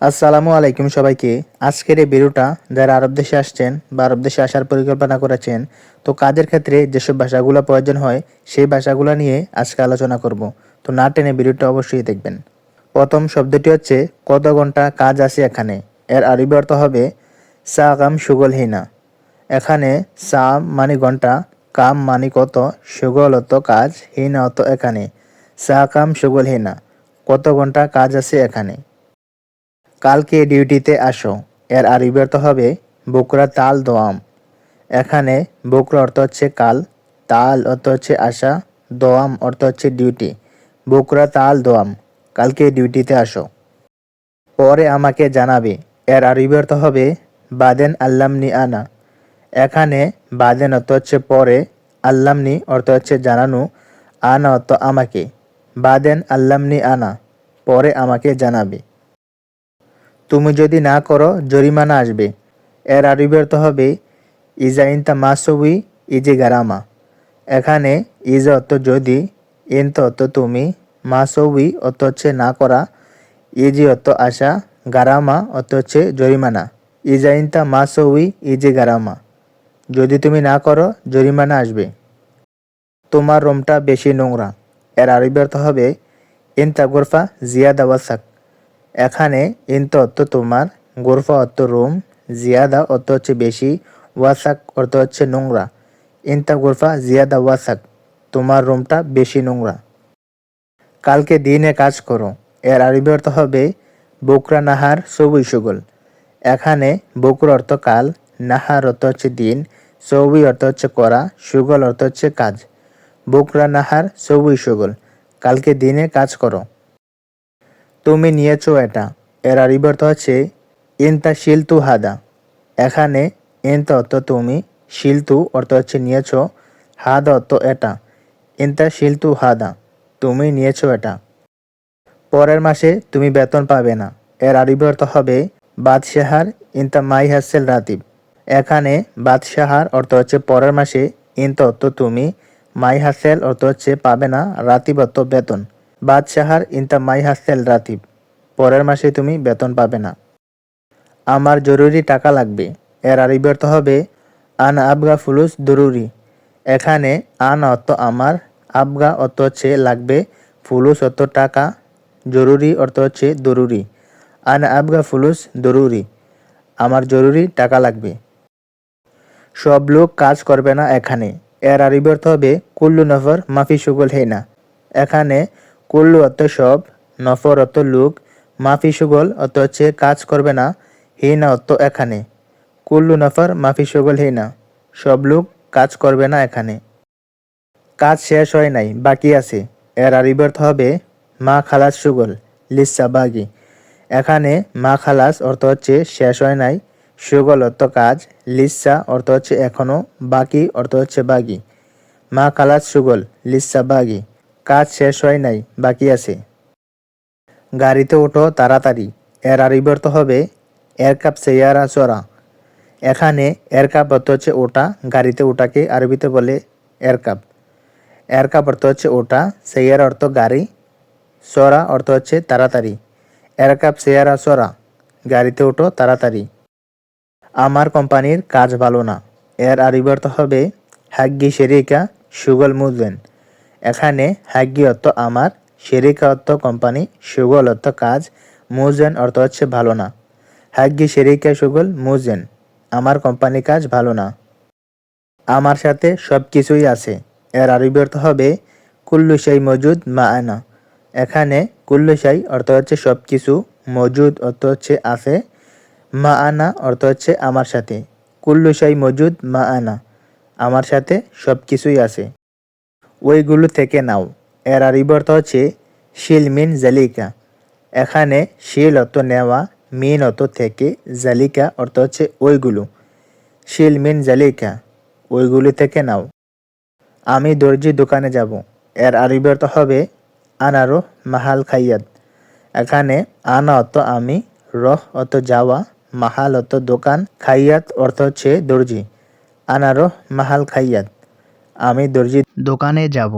আসসালামু আলাইকুম সবাইকে। আজকের এই ভিডিওটা যারা আরব দেশে আসছেন বা আরব দেশে আসার পরিকল্পনা করেছেন, তো কাজের ক্ষেত্রে যেসব ভাষাগুলো প্রয়োজন হয়, সেই ভাষাগুলো নিয়ে আজকে আলোচনা করব। তো না টেনে ভিডিওটা অবশ্যই দেখবেন। প্রথম শব্দটি হচ্ছে, কত ঘণ্টা কাজ আছে এখানে? এর আরবি অর্থ হবে সা কাম সুগল হিনা। এখানে সা মানে ঘণ্টা, কাম মানে কত? সুগল অত কাজ, হিনা অত এখানে। সা কাম সুগল হিনা। কত ঘণ্টা কাজ আছে এখানে? কালকে ডিউটিতে আসো। এর আরবি অর্থ হবে বকরা তাল দোয়াম। এখানে বকরা অর্থ হচ্ছে কাল, তাল অর্থ হচ্ছে আসা দোয়াম অর্থ হচ্ছে ডিউটি। বকরা তাল দোয়াম, কালকে ডিউটিতে আসো। পরে আমাকে জানাবে, এর আরবি অর্থ হবে বাদেন আল্লামনি আনা। এখানে বাদেন অর্থ হচ্ছে পরে, আল্লামনি অর্থ হচ্ছে জানানো, আনা অর্থ আমাকে। বাদেন আল্লামনি আনা, পরে আমাকে জানাবে। তুমি যদি না করো, জরিমানা আসবে। এর আরবি অর্থ হবে ইজা ইনতা মাসুই ইজি গারামা এখানে ইজা অর্থ যদি, ইন্ত অর্থ তুমি মাসুই অর্থ হচ্ছে না করা, ইজি অর্থ আশা গারামা অর্থ হচ্ছে জরিমানা। ইজা ইনতা মাসুই ইজি গারামা যদি তুমি না করো, জরিমানা আসবে। তোমার রুমটা বেশি নোংরা। এর আরবি অর্থ হবে ইনতা গোরফা জিয়াদা ওয়াসাক এখানে ইন্ত অর্থ তোমার, গোরফা অর্থ রুম, জিয়াদা অর্থ হচ্ছে বেশি, ওয়াসাক অর্থ হচ্ছে নোংরা। ইন্তা গোরফা, জিয়াদা, ওয়াসাক, তোমার রুমটা বেশি নোংরা। কালকে দিনে কাজ করো, এর আরবি অর্থ হবে বকরা নাহার সবুই সুগল। এখানে বকরা অর্থ কাল, নাহার অর্থ হচ্ছে দিন, সবুই অর্থ হচ্ছে করা, সুগল অর্থ হচ্ছে কাজ। বকরা নাহার সবুই সুগল। কালকে দিনে কাজ করো। তুমি নিয়েছো এটা। এর আরবি অর্থ হচ্ছে ইনতা শিলতু হাদা। এখানে ইনতা অর্থ তুমি, শিলতু অর্থ হচ্ছে নিয়েছো, হাদা অর্থ এটা। ইনতা শিলতু হাদা, তুমি নিয়েছো এটা। পরের মাসে তুমি বেতন পাবে না। এর আরবি অর্থ হবে, বাদশাহার ইনতা মাই হাসেল রাতিব। এখানে, বাদশাহার অর্থ হচ্ছে পরের মাসে ইনতা অর্থ তুমি মাই হাসেল অর্থ হচ্ছে পাবে না, রাতিব অর্থ বেতন। বাদশাহার ইনতা মাই হাসেল রাতিব। পরের মাসে তুমি বেতন পাবে না। আমার জরুরি টাকা লাগবে। এর আরবি অর্থ হবে, আন আবগা ফুলুস জরুরি এখানে আন অর্থ আমার, আবগা অর্থ হচ্ছে লাগবে, ফুলুস অর্থ টাকা, জরুরি অর্থ হচ্ছে জরুরি আন আবগা ফুলুস জরুরি আমার জরুরি টাকা লাগবে। সব লোক কাজ করবে না এখানে। এর আরবি অর্থ হবে, কুল্লু নফর, মাফি সুগল হেনা। এখানে কুল্লু অর্থ সব, নফর অর্থ লোক, মাফি সুগল অর্থ হচ্ছে কাজ করবে না হিনা অর্থ এখানে। কুল্লু নফর, মাফি সুগল হিনা সব লোক কাজ করবে না এখানে। কাজ শেষ হয় নাই, বাকি আছে। এর আরবি অর্থ হবে মা খালাস সুগল, লিসা বাগি এখানে মা খালাস অর্থ হচ্ছে শেষ হয় নাই, সুগল অর্থ কাজ, লিসা অর্থ হচ্ছে এখনও বাকি, অর্থ হচ্ছে বাগি। মা খালাস সুগল, লিসা বাগি কাজ শেষ হয় নাই, বাকি আছে। গাড়িতে ওঠো তাড়াতাড়ি, এর আরবি অর্থ হবে এর কাপ সেয়ারা চড়া। এখানে এর কাপ অর্থ হচ্ছে ওটা, গাড়িতে ওটাকে আরবিতে বলে এর কাপ এর কাপ অর্থ হচ্ছে ওটা সেয়ার অর্থ গাড়ি সরা অর্থ হচ্ছে তাড়াতাড়ি। এর কাপ সেয়ারা সরা গাড়িতে ওঠো তাড়াতাড়ি। আমার কোম্পানির কাজ ভালো না, এর আরিবর্ত হবে হাগ্গি শেরিকা সুগল মুজেন এখানে হাগ্গি অর্থ আমার শেরিকা অর্থ কোম্পানি সুগল অর্থ কাজ, মুজেন অর্থ হচ্ছে ভালো না। হাগ্গি শেরিকা সুগল, মুজেন, আমার কোম্পানি কাজ ভালো না। আমার সাথে সব কিছুই আছে। এর আরবি অর্থ হবে কুল্লু শাই মজুদ মা আনা। এখানে কুল্লু শাই অর্থ হচ্ছে সব কিছু মজুদ অর্থ হচ্ছে আছে, মা আনা অর্থ হচ্ছে আমার সাথে। কুল্লু শাই মজুদ মা আনা। আমার সাথে সব কিছুই আছে। ওইগুলো থেকে নাও। এর আরবি অর্থ হচ্ছে শিল মিন জালিকা। এখানে শিল অর্থ নেওয়া, মিন অর্থ থেকে জালিকা অর্থ হচ্ছে ওইগুলো। শিল মিন জালিকা, ওইগুলো থেকে নাও। আমি দর্জি দোকানে যাব। এর আরবি অর্থ হবে আনারো মাহাল খাইয়াত এখানে আনা অত আমি, রহ অত যাওয়া, মাহাল অত দোকান খাইয়াত অর্থ হচ্ছে দর্জি। আনারো মাহাল খাইয়াত আমি দর্জি দোকানে যাব।